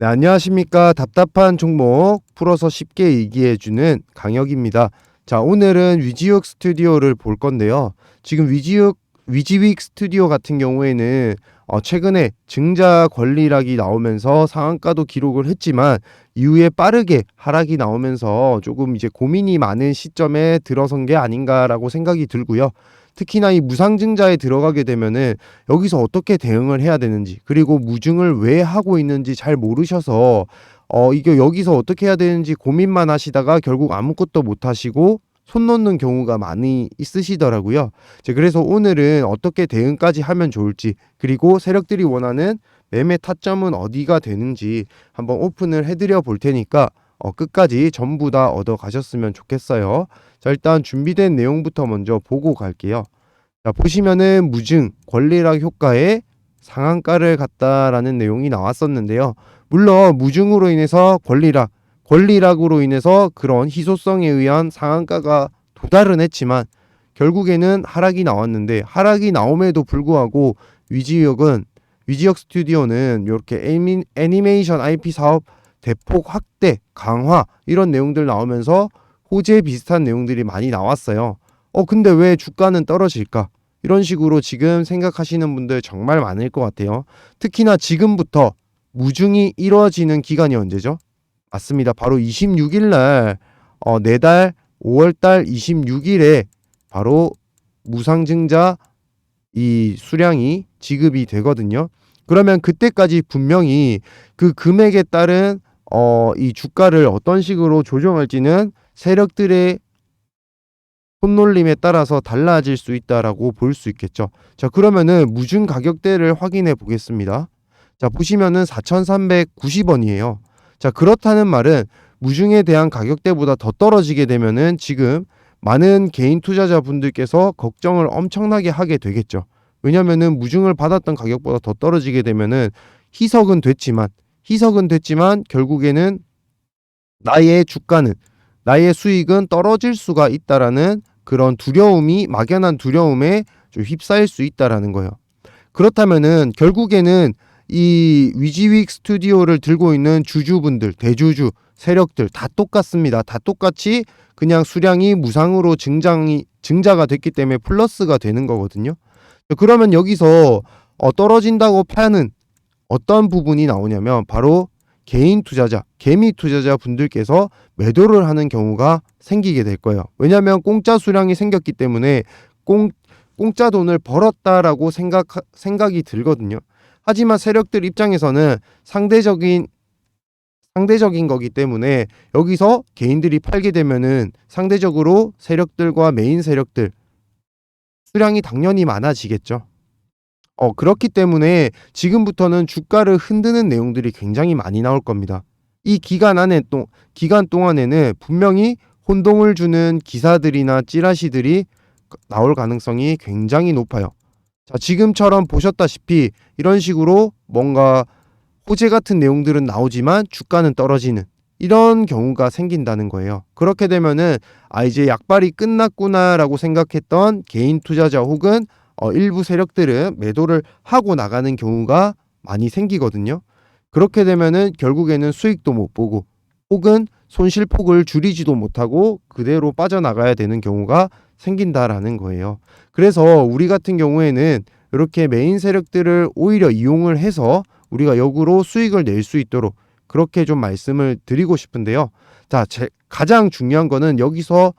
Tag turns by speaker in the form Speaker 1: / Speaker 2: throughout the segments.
Speaker 1: 네, 안녕하십니까. 답답한 종목 풀어서 쉽게 얘기해주는 강혁입니다. 자, 오늘은 위지육 스튜디오를 볼 건데요. 지금 위지육, 위지윅 스튜디오 같은 경우에는 어, 최근에 증자 권리락이 나오면서 상한가도 기록을 했지만 이후에 빠르게 하락이 나오면서 조금 이제 고민이 많은 시점에 들어선 게 아닌가라고 생각이 들고요. 특히나 이 무상증자에 들어가게 되면은 여기서 어떻게 대응을 해야 되는지 그리고 무증을 왜 하고 있는지 잘 모르셔서 어 이게 여기서 어떻게 해야 되는지 고민만 하시다가 결국 아무것도 못 하시고 손 놓는 경우가 많이 있으시더라고요. 그래서 오늘은 어떻게 대응까지 하면 좋을지 그리고 세력들이 원하는 매매 타점은 어디가 되는지 한번 오픈을 해드려 볼 테니까 어, 끝까지 전부 다 얻어 가셨으면 좋겠어요. 자, 일단 준비된 내용부터 먼저 보고 갈게요. 자, 보시면은 무증 권리락 효과에 상한가를 갔다라는 내용이 나왔었는데요. 물론 무증으로 인해서 권리락, 권리락으로 인해서 그런 희소성에 의한 상한가가 도달은 했지만 결국에는 하락이 나왔는데 하락이 나옴에도 불구하고 위지역은 위지역 스튜디오는 이렇게 애니, 애니메이션 IP 사업 대폭 확대, 강화 이런 내용들 나오면서 호재 비슷한 내용들이 많이 나왔어요. 어, 근데 왜 주가는 떨어질까? 이런 식으로 지금 생각하시는 분들 정말 많을 것 같아요. 특히나 지금부터 무중이 이루어지는 기간이 언제죠? 맞습니다. 바로 26일 날, 어, 내달 5월 달 26일에 바로 무상증자 이 수량이 지급이 되거든요. 그러면 그때까지 분명히 그 금액에 따른 어, 이 주가를 어떤 식으로 조정할지는 세력들의 손놀림에 따라서 달라질 수 있다라고 볼 수 있겠죠. 자, 그러면은 무중 가격대를 확인해 보겠습니다. 자, 보시면은 4,390원이에요. 자, 그렇다는 말은 무중에 대한 가격대보다 더 떨어지게 되면은 지금 많은 개인 투자자분들께서 걱정을 엄청나게 하게 되겠죠. 왜냐면은 무중을 받았던 가격보다 더 떨어지게 되면은 희석은 됐지만 희석은 됐지만 결국에는 나의 주가는 나의 수익은 떨어질 수가 있다라는 그런 두려움이 막연한 두려움에 좀 휩싸일 수 있다라는 거예요. 그렇다면은 결국에는 이 위지윅 스튜디오를 들고 있는 주주분들, 대주주, 세력들 다 똑같습니다. 다 똑같이 그냥 수량이 무상으로 증장이 증자가 됐기 때문에 플러스가 되는 거거든요. 그러면 여기서 어, 떨어진다고 파는 어떤 부분이 나오냐면 바로 개인 투자자, 개미 투자자 분들께서 매도를 하는 경우가 생기게 될 거예요. 왜냐하면 공짜 수량이 생겼기 때문에 공, 공짜 돈을 벌었다라고 생각, 생각이 들거든요. 하지만 세력들 입장에서는 상대적인 상대적인 거기 때문에 여기서 개인들이 팔게 되면은 상대적으로 세력들과 메인 세력들 수량이 당연히 많아지겠죠. 어, 그렇기 때문에 지금부터는 주가를 흔드는 내용들이 굉장히 많이 나올 겁니다. 이 기간 안에 또 기간 동안에는 분명히 혼동을 주는 기사들이나 찌라시들이 나올 가능성이 굉장히 높아요. 자, 지금처럼 보셨다시피 이런 식으로 뭔가 호재 같은 내용들은 나오지만 주가는 떨어지는 이런 경우가 생긴다는 거예요. 그렇게 되면은 아 이제 약발이 끝났구나라고 생각했던 개인 투자자 혹은 어, 일부 세력들은 매도를 하고 나가는 경우가 많이 생기거든요. 그렇게 되면은 결국에는 수익도 못 보고 혹은 손실폭을 줄이지도 못하고 그대로 빠져나가야 되는 경우가 생긴다라는 거예요. 그래서 우리 같은 경우에는 이렇게 메인 세력들을 오히려 이용을 해서 우리가 역으로 수익을 낼 수 있도록 그렇게 좀 말씀을 드리고 싶은데요. 자, 제, 가장 중요한 거는 여기서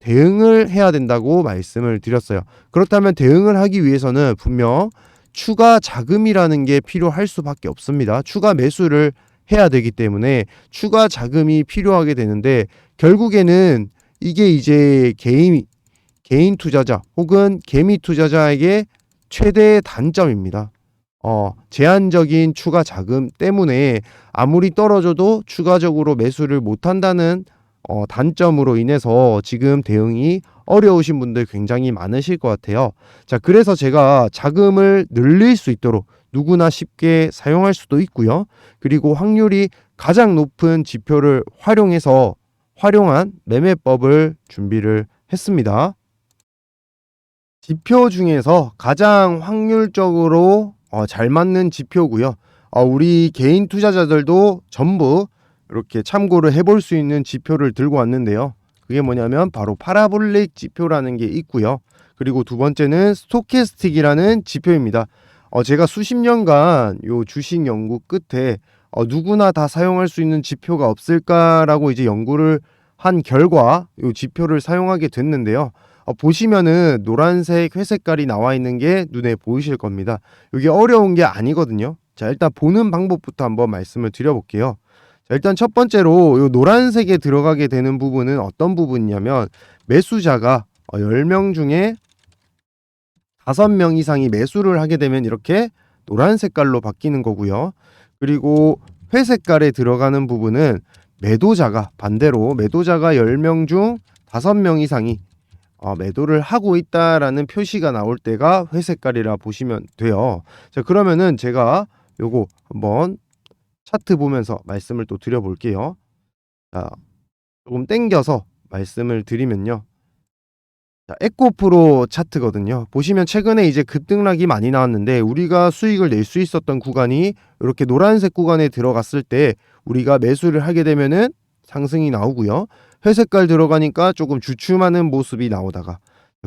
Speaker 1: 대응을 해야 된다고 말씀을 드렸어요. 그렇다면 대응을 하기 위해서는 분명 추가 자금이라는 게 필요할 수밖에 없습니다. 추가 매수를 해야 되기 때문에 추가 자금이 필요하게 되는데 결국에는 이게 이제 개인 개인 투자자 혹은 개미 투자자에게 최대의 단점입니다. 어, 제한적인 추가 자금 때문에 아무리 떨어져도 추가적으로 매수를 못 한다는 어, 단점으로 인해서 지금 대응이 어려우신 분들 굉장히 많으실 것 같아요. 자, 그래서 제가 자금을 늘릴 수 있도록 누구나 쉽게 사용할 수도 있고요. 그리고 확률이 가장 높은 지표를 활용해서 활용한 매매법을 준비를 했습니다. 지표 중에서 가장 확률적으로 어, 잘 맞는 지표고요. 어, 우리 개인 투자자들도 전부 이렇게 참고를 해볼 수 있는 지표를 들고 왔는데요. 그게 뭐냐면 바로 파라볼릭 지표라는 게 있고요. 그리고 두 번째는 스토캐스틱이라는 지표입니다. 어, 제가 수십 년간 요 주식 연구 끝에 어, 누구나 다 사용할 수 있는 지표가 없을까라고 이제 연구를 한 결과 요 지표를 사용하게 됐는데요. 어, 보시면은 노란색, 회색깔이 나와 있는 게 눈에 보이실 겁니다. 이게 어려운 게 아니거든요. 자, 일단 보는 방법부터 한번 말씀을 드려볼게요. 자, 일단 첫 번째로 요 노란색에 들어가게 되는 부분은 어떤 부분이냐면 매수자가 어, 10명 중에 5명 이상이 매수를 하게 되면 이렇게 노란 색깔로 바뀌는 거고요. 그리고 회색깔에 들어가는 부분은 매도자가 반대로 매도자가 10명 중 5명 이상이 어, 매도를 하고 있다라는 표시가 나올 때가 회색깔이라 보시면 돼요. 자, 그러면은 제가 요거 한번 차트 보면서 말씀을 또 드려볼게요. 자, 조금 땡겨서 말씀을 드리면요. 자, 에코프로 차트거든요. 보시면 최근에 이제 급등락이 많이 나왔는데 우리가 수익을 낼 수 있었던 구간이 이렇게 노란색 구간에 들어갔을 때 우리가 매수를 하게 되면은 상승이 나오고요. 회색깔 들어가니까 조금 주춤하는 모습이 나오다가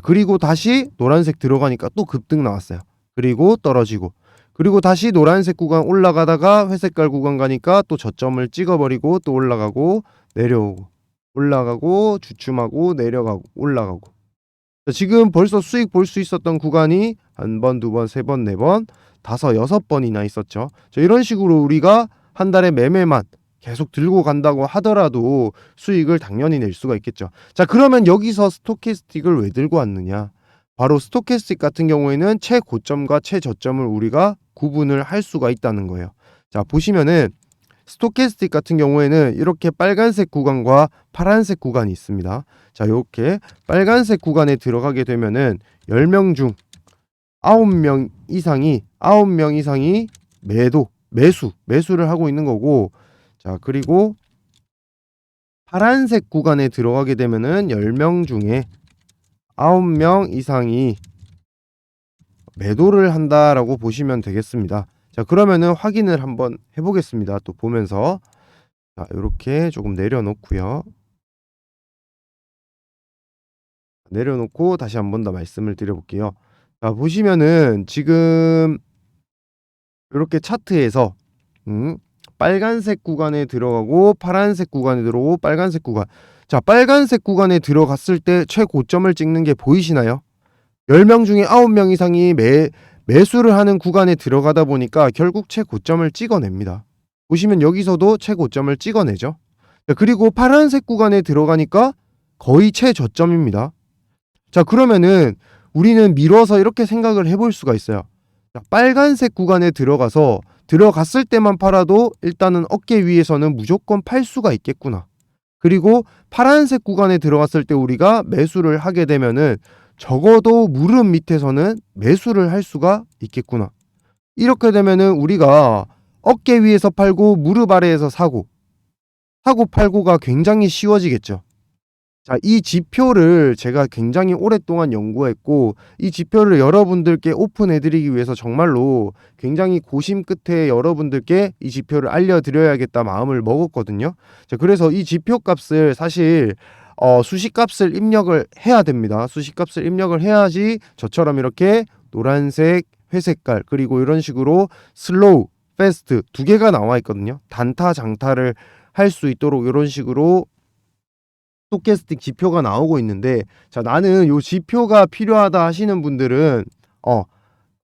Speaker 1: 그리고 다시 노란색 들어가니까 또 급등 나왔어요. 그리고 떨어지고 그리고 다시 노란색 구간 올라가다가 회색깔 구간 가니까 또 저점을 찍어버리고 또 올라가고 내려오고 올라가고 주춤하고 내려가고 올라가고 자, 지금 벌써 수익 볼 수 있었던 구간이 한 번, 두 번, 세 번, 네 번, 다섯, 여섯 번이나 있었죠. 자, 이런 식으로 우리가 한 달에 매매만 계속 들고 간다고 하더라도 수익을 당연히 낼 수가 있겠죠. 자, 그러면 여기서 스토캐스틱을 왜 들고 왔느냐? 바로 스토캐스틱 같은 경우에는 최고점과 최저점을 우리가 구분을 할 수가 있다는 거예요. 자, 보시면은 스토캐스틱 같은 경우에는 이렇게 빨간색 구간과 파란색 구간이 있습니다. 자, 이렇게 빨간색 구간에 들어가게 되면은 10명 중 9명 이상이 9명 이상이 매도, 매수, 매수를 하고 있는 거고 자, 그리고 파란색 구간에 들어가게 되면은 10명 중에 9명 이상이 매도를 한다라고 보시면 되겠습니다. 자, 그러면은 확인을 한번 해 보겠습니다. 또 보면서. 자, 이렇게 조금 내려놓고요. 내려놓고 다시 한 번 더 말씀을 드려볼게요. 자, 보시면은 지금 이렇게 차트에서 음, 빨간색 구간에 들어가고 파란색 구간에 들어오고 빨간색 구간. 자, 빨간색 구간에 들어갔을 때 최고점을 찍는 게 보이시나요? 10명 중에 9명 이상이 매, 매수를 하는 구간에 들어가다 보니까 결국 최고점을 찍어냅니다. 보시면 여기서도 최고점을 찍어내죠. 자, 그리고 파란색 구간에 들어가니까 거의 최저점입니다. 자, 그러면은 우리는 미뤄서 이렇게 생각을 해볼 수가 있어요. 자, 빨간색 구간에 들어가서 들어갔을 때만 팔아도 일단은 어깨 위에서는 무조건 팔 수가 있겠구나. 그리고 파란색 구간에 들어갔을 때 우리가 매수를 하게 되면은 적어도 무릎 밑에서는 매수를 할 수가 있겠구나. 이렇게 되면은 우리가 어깨 위에서 팔고 무릎 아래에서 사고 사고 팔고가 굉장히 쉬워지겠죠. 자, 이 지표를 제가 굉장히 오랫동안 연구했고 이 지표를 여러분들께 오픈해 드리기 위해서 정말로 굉장히 고심 끝에 여러분들께 이 지표를 알려 드려야겠다 마음을 먹었거든요. 자, 그래서 이 지표 값을 사실 어, 수식값을 입력을 해야 됩니다. 수식값을 입력을 해야지 저처럼 이렇게 노란색, 회색깔 그리고 이런 식으로 슬로우, 패스트 두 개가 나와 있거든요. 단타, 장타를 할 수 있도록 이런 식으로 스토캐스틱 지표가 나오고 있는데 자 나는 요 지표가 필요하다 하시는 분들은 어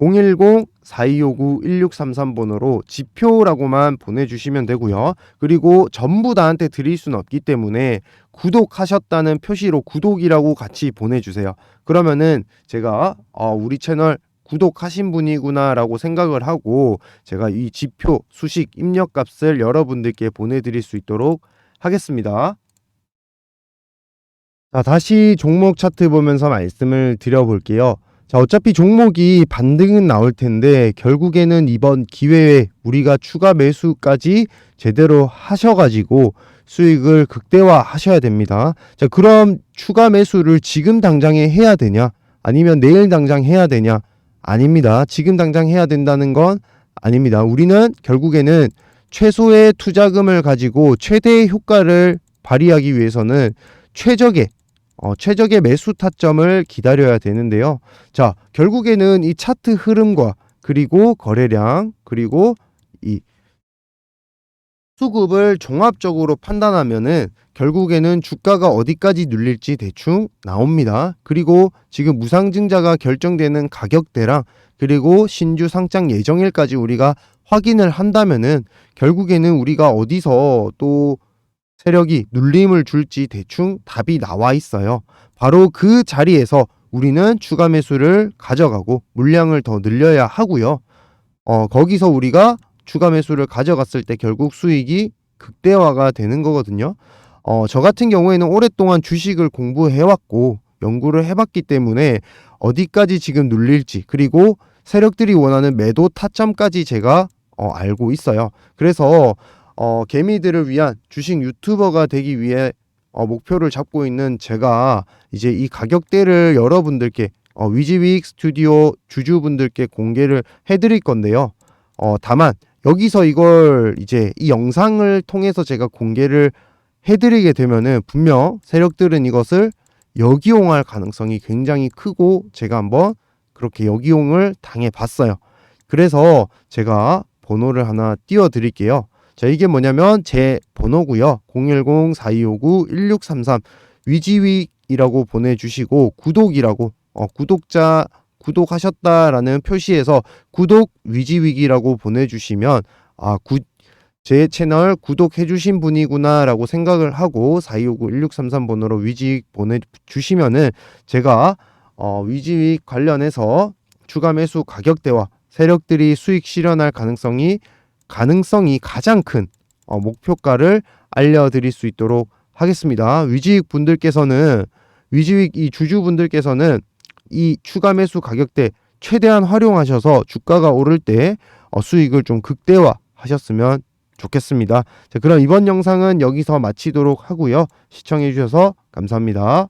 Speaker 1: 010-4259-1633번으로 지표라고만 보내주시면 되고요. 그리고 전부 다한테 드릴 수는 없기 때문에 구독하셨다는 표시로 구독이라고 같이 보내주세요. 그러면은 제가 어, 우리 채널 구독하신 분이구나라고 생각을 하고 제가 이 지표 수식 입력값을 여러분들께 보내드릴 수 있도록 하겠습니다. 자, 다시 종목 차트 보면서 말씀을 드려볼게요. 자, 어차피 종목이 반등은 나올 텐데 결국에는 이번 기회에 우리가 추가 매수까지 제대로 하셔가지고 수익을 극대화 하셔야 됩니다. 자, 그럼 추가 매수를 지금 당장에 해야 되냐? 아니면 내일 당장 해야 되냐? 아닙니다. 지금 당장 해야 된다는 건 아닙니다. 우리는 결국에는 최소의 투자금을 가지고 최대의 효과를 발휘하기 위해서는 최적의 어, 최적의 매수 타점을 기다려야 되는데요. 자, 결국에는 이 차트 흐름과 그리고 거래량 그리고 이 수급을 종합적으로 판단하면은 결국에는 주가가 어디까지 눌릴지 대충 나옵니다. 그리고 지금 무상증자가 결정되는 가격대랑 그리고 신주 상장 예정일까지 우리가 확인을 한다면은 결국에는 우리가 어디서 또 세력이 눌림을 줄지 대충 답이 나와 있어요. 바로 그 자리에서 우리는 추가 매수를 가져가고 물량을 더 늘려야 하고요. 어, 거기서 우리가 추가 매수를 가져갔을 때 결국 수익이 극대화가 되는 거거든요. 어, 저 같은 경우에는 오랫동안 주식을 공부해왔고 연구를 해봤기 때문에 어디까지 지금 눌릴지 그리고 세력들이 원하는 매도 타점까지 제가 어, 알고 있어요. 그래서 어, 개미들을 위한 주식 유튜버가 되기 위해 어, 목표를 잡고 있는 제가 이제 이 가격대를 여러분들께 어, 위지윅 스튜디오 주주분들께 공개를 해드릴 건데요. 어, 다만 여기서 이걸 이제 이 영상을 통해서 제가 공개를 해드리게 되면은 분명 세력들은 이것을 역이용할 가능성이 굉장히 크고 제가 한번 그렇게 역이용을 당해 봤어요. 그래서 제가 번호를 하나 띄워 드릴게요. 자, 이게 뭐냐면 제 번호고요. 010-4259-1633 위지윅이라고 보내주시고 구독이라고 어, 구독자 구독하셨다라는 표시에서 구독 위지윅이라고 보내주시면 아, 구, 제 채널 구독해주신 분이구나 라고 생각을 하고 4259-1633 번호로 위지윅 보내주시면은 제가 어, 위지윅 관련해서 추가 매수 가격대와 세력들이 수익 실현할 가능성이 가능성이 가장 큰 어, 목표가를 알려드릴 수 있도록 하겠습니다. 위지익 분들께서는 위지익 이 주주분들께서는 이 추가 매수 가격대 최대한 활용하셔서 주가가 오를 때 어, 수익을 좀 극대화 하셨으면 좋겠습니다. 자, 그럼 이번 영상은 여기서 마치도록 하고요. 시청해 주셔서 감사합니다.